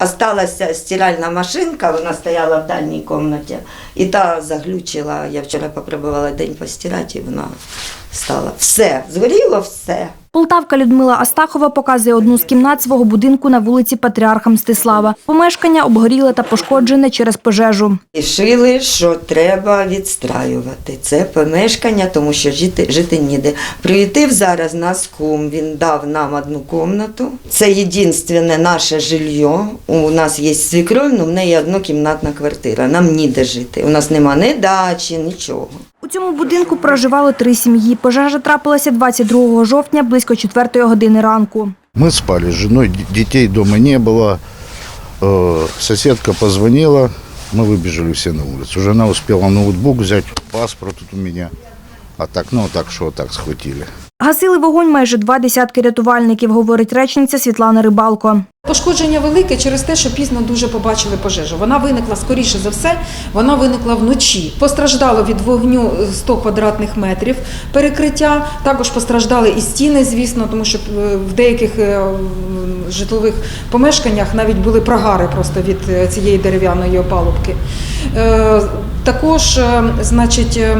Осталася стиральна машинка, вона стояла в дальній кімнаті, і та заглючила. Я вчора попробувала день постирати, і вона стала. Все, згоріло все. Полтавка Людмила Астахова показує одну з кімнат свого будинку на вулиці Патріарха Мстислава. Помешкання обгоріле та пошкоджене через пожежу. Рішили, що треба відстраювати це помешкання, тому що жити, жити ніде. Приютив зараз нас кум, він дав нам одну кімнату. Це єдине наше жилье. У нас є свікроль, але в неї однокімнатна квартира. Нам ніде жити. У нас нема ні дачі, нічого У цьому будинку проживали три сім'ї. Пожежа трапилася 22 жовтня близько 4 години ранку. Мы спали с женой, д- детей дома не было. Э, Соседка позвонила, мы выбежали все на улицу. Жена успела ноутбук взять, паспорт тут у меня. А так, ну так что, так схватили. Гасили вогонь майже два десятки рятувальників, говорить речниця Світлана Рибалко. Пошкодження велике через те, що пізно дуже побачили пожежу. Вона виникла скоріше за все, вона виникла вночі. Постраждало від вогню 100 квадратних метрів перекриття. Також постраждали і стіни, звісно, тому що е, в деяких е, житлових помешканнях навіть були прогари просто від е, цієї дерев'яної опалубки. Е, Також, е, значить, е,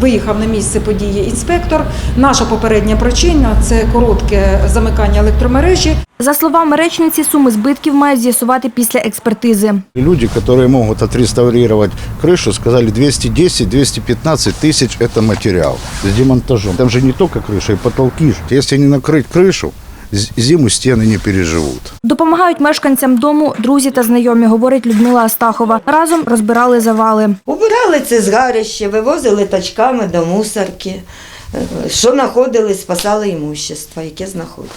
виїхав на місце події інспектор. Наша попередня причина це коротке замикання електромережі. За словами речниці, суми збитків мають з'ясувати після експертизи. И люди, которые могут отреставрировать крышу, сказали 210-215 тысяч – это материал с демонтажом. Там же не только крыша, и потолки. ж. Если не накрыть крышу, з- зиму стіни не переживуть. Допомагають мешканцям дому друзі та знайомі, говорить Людмила Астахова. Разом розбирали завали. Убирали це згарище, вивозили тачками до мусорки. Е, Що знаходили, спасали імущество, яке знаходили.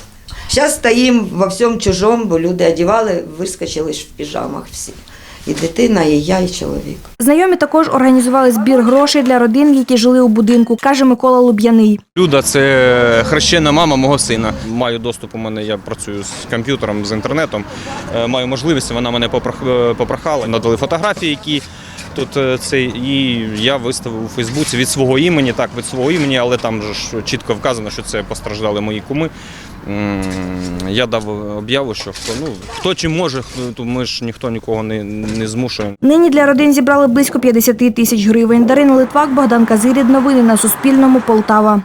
Зараз стоїмо во всьому чужому, бо люди одягали, вискочили ж в піжамах всі. І дитина, і я, і чоловік. Знайомі також організували збір грошей для родин, які жили у будинку, каже Микола Луб'яний. Люда це хрещена мама мого сина. Маю доступ у мене, я працюю з комп'ютером, з інтернетом. Е, Маю можливість, вона мене е, попрохала. Надали фотографії, які тут цей і я виставив у Фейсбуці від свого імені, так, від свого імені, але там же ж чітко вказано, що це постраждали мої куми. Я дав об'яву, що хто ну хто чи може, то ми ж ніхто нікого не, не змушує. Нині для родин зібрали близько 50 тисяч гривень. Дарина Литвак, Богдан Казирід. Новини на Суспільному. Полтава.